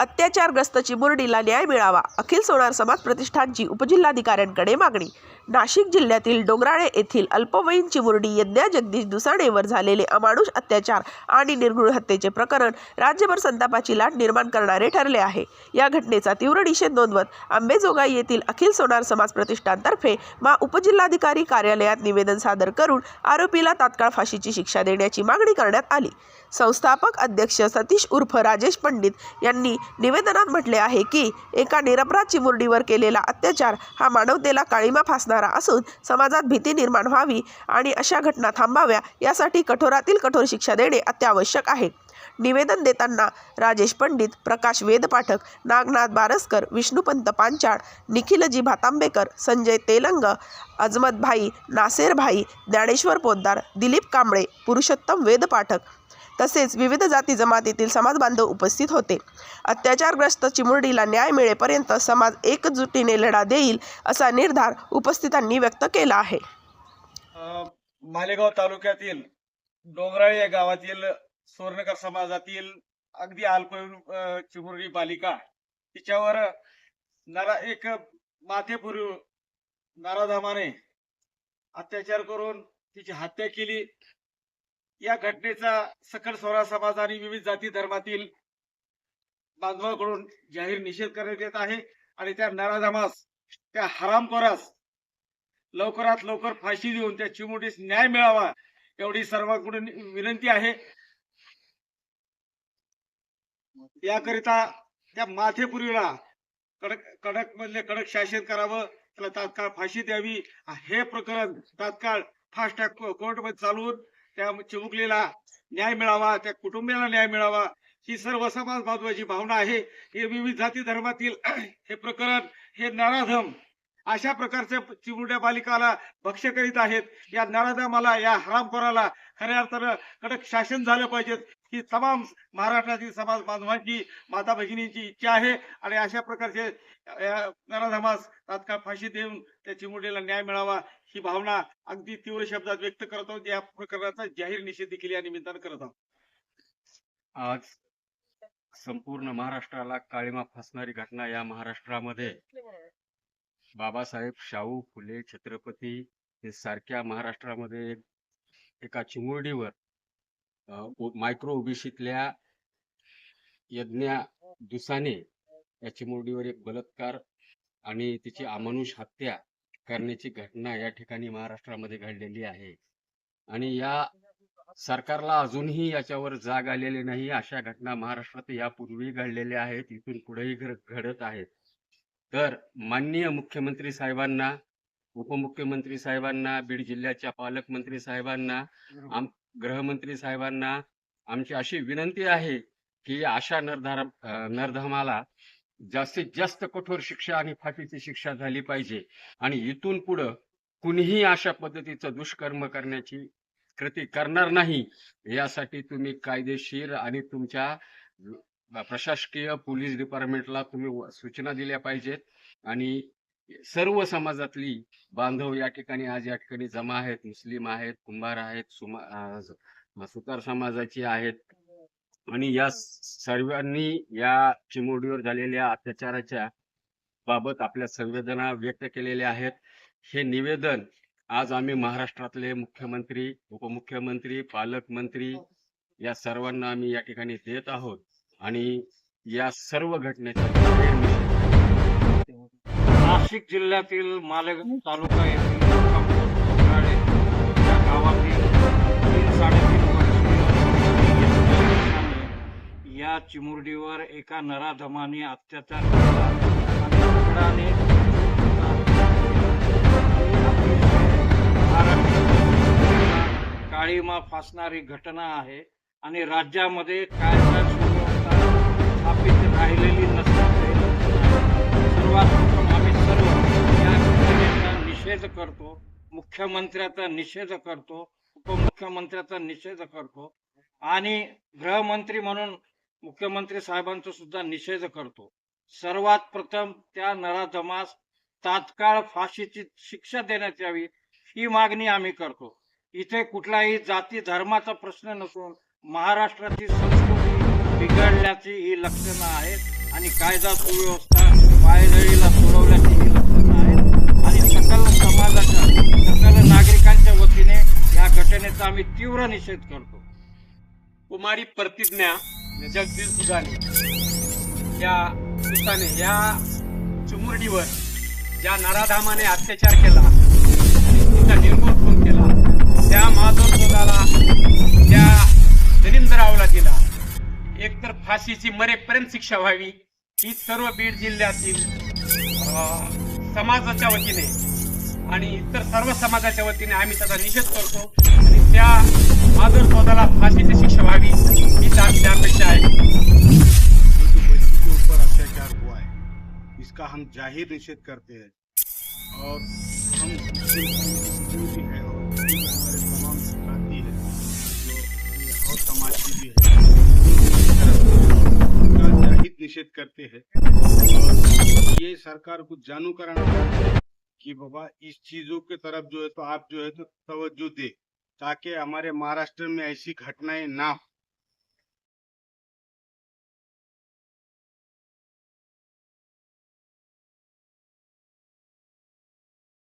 अत्याचारग्रस्त चिमुरडीला न्याय मिळावा. अखिल सोनार समाज प्रतिष्ठानची उपजिल्हाधिकाऱ्यांकडे मागणी नाशिक जिल्ह्यातील डोंगराळे येथील अल्पवयीन चिमुरडी यज्ञा जगदीश दुसाणेवर झालेले अमानुष अत्याचार आणि निर्घृण हत्येचे प्रकरण राज्यभर संतापाची लाट निर्माण करणारे ठरले आहे. या घटनेचा तीव्र निषेध नोंदवत आंबेजोगाई येथील अखिल सोनार समाज प्रतिष्ठानतर्फे मा उपजिल्हाधिकारी कार्यालयात निवेदन सादर करून आरोपीला तात्काळ फाशीची शिक्षा देण्याची मागणी करण्यात आली. संस्थापक अध्यक्ष सतीश उर्फ राजेश पंडित यांनी निवेदनात म्हटले आहे की एका निरपराध चिमुरडीवर केलेला अत्याचार हा मानवतेला काळीमा फासणार असून समाजात भीती निर्माण व्हावी आणि अशा घटना थांबाव्या यासाठी कठोरातील कठोर शिक्षा देणे अत्यावश्यक आहे. निवेदन देताना राजेश पंडित प्रकाश वेदपाठक नागनाथ बारसकर विष्णुपंत पांचाळ निखिलजी भातांबेकर संजय तेलंग अजमतभाई नासेरभाई ज्ञानेश्वर पोद्दार दिलीप कांबळे पुरुषोत्तम वेदपाठक तसेच विविध जाती जमातीतील समाज बांधव उपस्थित होते. अत्याचारग्रस्त चिमुरडीला न्याय मिळेपर्यंत समाज एकजुटीने लढा देईल असा निर्धार उपस्थितांनी व्यक्त केला आहे. मालेगाव तालुक्यातील डोंगराळे या गावातील सुवर्णकर समाजातील अगदी अल्पवयीन चिमुरडी बालिका तिच्यावर नरा एक माथेपुरी नराधामाने अत्याचार करून तिची हत्या केली. या घटनेचा सकल स्वराज समाज आणि विविध जाती धर्मातील बांधवाकडून जाहीर निषेध करण्यात येत आहे. आणि त्या नराधामास त्या हरामखोरास लवकरात लवकर फाशी देऊन त्या चिमुटीस न्याय मिळावा एवढी सर्वांकडून विनंती आहे. याकरिता त्या माथेपुरीला कडक कडक मधले कडक शासन करावं त्याला तात्काळ फाशी द्यावी. हे प्रकरण तात्काळ फास्ट ट्रॅक कोर्टमध्ये चालवून त्या चिमुकलीला न्याय मिळावा त्या कुटुंबियाला न्याय मिळावा ही सर्व समाज बांधवाची भावना आहे. हे विविध जाती धर्मातील हे प्रकरण हे नराधम अशा प्रकारच्या चिमुरड्या बालिकाला भक्ष्य करीत आहेत. या नराधामाला या हरामखोराला खऱ्या अर्थानं कडक शासन झालं पाहिजे ही तमाम महाराष्ट्रातील समाज बांधवांची माता भगिनींची इच्छा आहे. आणि अशा प्रकारचे नराधामास तात्काळ फाशी देऊन त्या चिमुरडीला न्याय मिळावा ही भावना अगदी तीव्र शब्दात व्यक्त करत आहोत. या प्रकरणाचा जाहीर निषेध देखील या निमित्तानं करत आहोत. आज संपूर्ण महाराष्ट्राला काळीमा फासणारी घटना या महाराष्ट्रामध्ये बाबासाहेब शाहू फुले छत्रपती हे सारख्या महाराष्ट्रामध्ये एका चिमुरडीवर मायक्रो ओबीसीतल्या यज्ञा दुसाने या चिमुरडीवर एक बलात्कार आणि तिची अमानुष हत्या करण्याची घटना या ठिकाणी महाराष्ट्रामध्ये घडलेली आहे. आणि या सरकारला अजूनही याच्यावर जाग आलेली नाही अशा घटना महाराष्ट्रात यापूर्वी घडलेल्या आहेत इथून पुढेही घडत आहेत. तर माननीय मुख्यमंत्री साहेबांना उपमुख्यमंत्री साहेबांना बीड जिल्ह्याच्या पालकमंत्री साहेबांना आम गृहमंत्री साहेबांना आमची अशी विनंती आहे की अशा नरधार नरधमाला जास्तीत जास्त कठोर शिक्षा आणि फाशीची शिक्षा झाली पाहिजे. आणि इथून पुढं कुणीही अशा पद्धतीचं दुष्कर्म करण्याची कृती करणार नाही. यासाठी तुम्ही कायदेशीर आणि तुमच्या प्रशासकीय पोलीस डिपार्टमेंटला तुम्ही सूचना दिल्या पाहिजेत. आणि सर्व समाजातली बांधव या ठिकाणी आज या ठिकाणी जमा आहेत मुस्लिम आहेत कुंभार आहेत सुतार समाजाची आहेत. आणि या सर्वांनी या चिमोडीवर झालेल्या अत्याचाराच्या बाबत आपल्या संवेदना व्यक्त केलेल्या आहेत. हे निवेदन आज आम्ही महाराष्ट्रातले मुख्यमंत्री उपमुख्यमंत्री पालकमंत्री या सर्वांना आम्ही या ठिकाणी देत आहोत. आणि या सर्व घटनेचा नाशिक जिल्ह्यातील मालेगाव तालुका येथील या गावातील तीन साडेतीन वर्षीय या चिमुरडीवर एका नराधमाने अत्याचार केला. आणि दगडाने महाराष्ट्रात काळीमा फासणारी घटना आहे. आणि राज्यामध्ये सुव्यवस्था अपेक्षित राहिलेली नसल्यामुळे सर्वात प्रथम आम्ही सर्व या घटनेचा निषेध करतो मुख्यमंत्र्याचा निषेध करतो उपमुख्यमंत्र्याचा निषेध करतो आणि गृहमंत्री म्हणून मुख्यमंत्री साहेबांचा सुद्धा निषेध करतो. सर्वात प्रथम त्या नराधमास तात्काळ फाशीची शिक्षा देण्यात यावी ही मागणी आम्ही करतो. इथे कुठलाही जाती धर्माचा प्रश्न नसून महाराष्ट्राची संस्कृती बिघडल्याची ही लक्षणं आहेत आणि कायदा सुव्यवस्था पायदळीला सोडवल्याचेही लक्षणं आहेत. आणि सकल समाजाच्या सकल नागरिकांच्या वतीने या घटनेचा आम्ही तीव्र निषेध करतो. कुमारी प्रतिज्ञा जगदीश दुधाने या दुधाने या चिमुरडीवर ज्या नराधामाने अत्याचार केला तिचा निर्मूल खून केला त्या माधव शोधाला त्या जनिंदरावला दिला. एकतर फाशीची मरेपर्यंत शिक्षा व्हावी ही सर्व बीड जिल्ह्यातील समाजाच्या वतीने आणि इतर सर्व समाजाच्या वतीने आम्ही त्याचा निषेध करतो. आणि त्या माधुर स्वतःला फाशीची शिक्षा व्हावी हीच आमची अपेक्षा आहे. ऊपर अत्याचार हुआ इसका हम जाहिर निषेध करते हैं. और हम भी है और हमारे तमाम साथी है जो और समाज की भी है। निषेध करते हैं। ये सरकार को जानू कराना कि बाबा, इस चीज़ों के तरफ़ जो है तो आप जो है तो तवज्जो दे, ताकि हमारे महाराष्ट्र में ऐसी घटनाएँ ना हो।